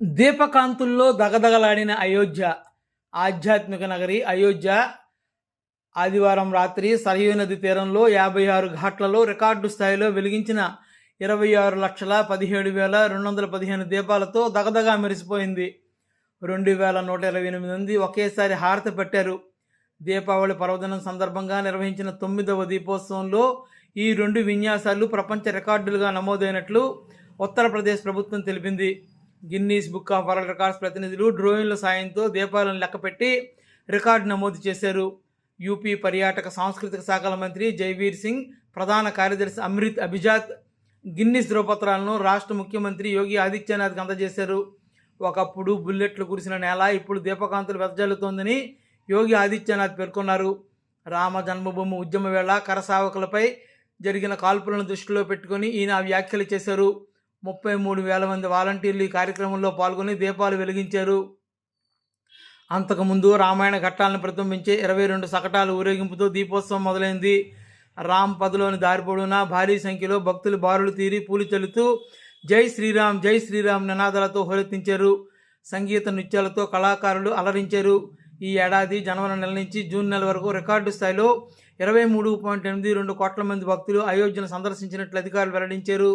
దీపకాంతుల్లో దగదగలాడిన అయోధ్య ఆధ్యాత్మిక నగరి అయోధ్య. ఆదివారం రాత్రి సరయూ నది తీరంలో యాభై ఆరు ఘాట్లలో రికార్డు స్థాయిలో వెలిగించిన ఇరవై ఆరు లక్షల పదిహేడు వేల రెండు వందల పదిహేను దీపాలతో దగదగా మెరిసిపోయింది. రెండు వేల నూట ఇరవై ఎనిమిది మంది ఒకేసారి హారతి పెట్టారు. దీపావళి పర్వదినం సందర్భంగా నిర్వహించిన తొమ్మిదవ దీపోత్సవంలో ఈ రెండు విన్యాసాలు ప్రపంచ రికార్డులుగా నమోదైనట్లు ఉత్తరప్రదేశ్ ప్రభుత్వం తెలిపింది. Guinness book of world records ప్రతినిధులు డ్రోయిన్ల సాయంతో దీపాలను లెక్కపెట్టి రికార్డు నమోదు చేశారు. యూపీ పర్యాటక సాంస్కృతిక శాఖల మంత్రి జైవీర్ సింగ్ ప్రధాన కార్యదర్శి అమృత్ అభిజాత్ గిన్నిస్ ధ్రువపత్రాలను రాష్ట్ర ముఖ్యమంత్రి యోగి ఆదిత్యనాథ్కి అందజేశారు. ఒకప్పుడు బుల్లెట్లు కురిసిన నేల ఇప్పుడు దీపకాంతులు వెదజల్లుతోందని యోగి ఆదిత్యనాథ్ పేర్కొన్నారు. రామ జన్మభూమి ఉద్యమ వేళ కరసావకులపై జరిగిన కాల్పులను దృష్టిలో పెట్టుకొని ఈయన వ్యాఖ్యలు చేశారు. ముప్పై మూడు వేల మంది వాలంటీర్లు ఈ కార్యక్రమంలో పాల్గొని దీపాలు వెలిగించారు. అంతకుముందు రామాయణ ఘట్టాలను ప్రతిబింబించే ఇరవై రెండు సకటాలు ఊరేగింపుతో దీపోత్సవం మొదలైంది. రామ్ పదలోని దారిపొడున భారీ సంఖ్యలో భక్తులు బారులు తీరి పూలు చల్లుతూ జై శ్రీరామ్ జై శ్రీరామ్ నినాదాలతో హోరెత్తించారు. సంగీత నృత్యాలతో కళాకారులు అలరించారు. ఈ ఏడాది జనవరి నెల నుంచి జూన్ నెల వరకు రికార్డు స్థాయిలో ఇరవై మూడు పాయింట్ ఎనిమిది రెండు కోట్ల మంది భక్తులు అయోధ్యను సందర్శించినట్లు అధికారులు వెల్లడించారు.